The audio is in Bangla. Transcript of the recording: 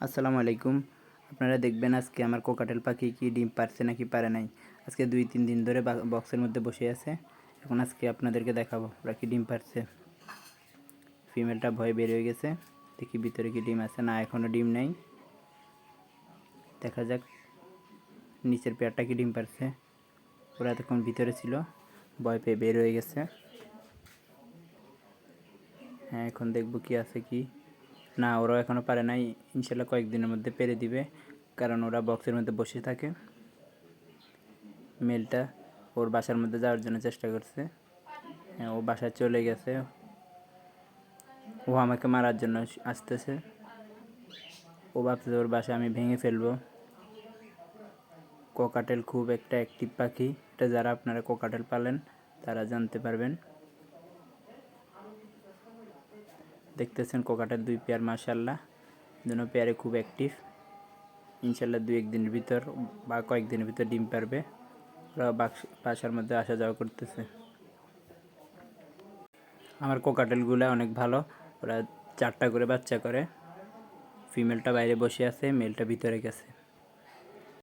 আসসালামু আলাইকুম। আপনারা দেখবেন আজকে আমার কোকাটেল পাখি কি ডিম পারছে নাকি পারে নাই। আজকে দুই তিন দিন ধরে বক্সের মধ্যে বসে আছে। এখন আজকে আপনাদেরকে দেখাবো ওরা কি ডিম পারছে। ফিমেলটা ভয়ে বের হয়ে গেছে। দেখি ভিতরে কি ডিম আছে। না এখনও ডিম নেই। দেখা যাক নিচের পেয়ারটা কি ডিম পারছে। ওরা এতক্ষণ ভিতরে ছিল। ভয় পেয়ে বের হয়ে গেছে। হ্যাঁ এখন দেখব কি আছে কি। না, ওরাও এখনও পারে নাই। ইনশাল্লাহ কয়েকদিনের মধ্যে পেরে দিবে, কারণ ওরা বক্সের মধ্যে বসে থাকে। মেলটা ওর বাসার মধ্যে যাওয়ার জন্য চেষ্টা করছে। হ্যাঁ ও বাসায় চলে গেছে। ও আমাকে মারার জন্য আসতেছে। ও ভাবছে ওর বাসা আমি ভেঙে ফেলব। কোকাটেল খুব একটা অ্যাক্টিভ পাখি। এটা যারা আপনারা কোকাটেল পালেন, তারা জানতে পারবেন। দেখতেছেন কোকাটার দুই পেয়ার মার্শাল্লাহ দুনো পেয়ারে খুব অ্যাক্টিভ ইনশাল্লাহ দুই একদিনের ভিতর বা কয়েকদিনের ভিতর ডিম পারবে। ওরা বাসার মধ্যে আসা যাওয়া করতেছে। আমার কোকাটেলগুলো অনেক ভালো। ওরা চারটা করে বাচ্চা করে। ফিমেলটা বাইরে বসে আছে, মেলটা ভিতরে গেছে।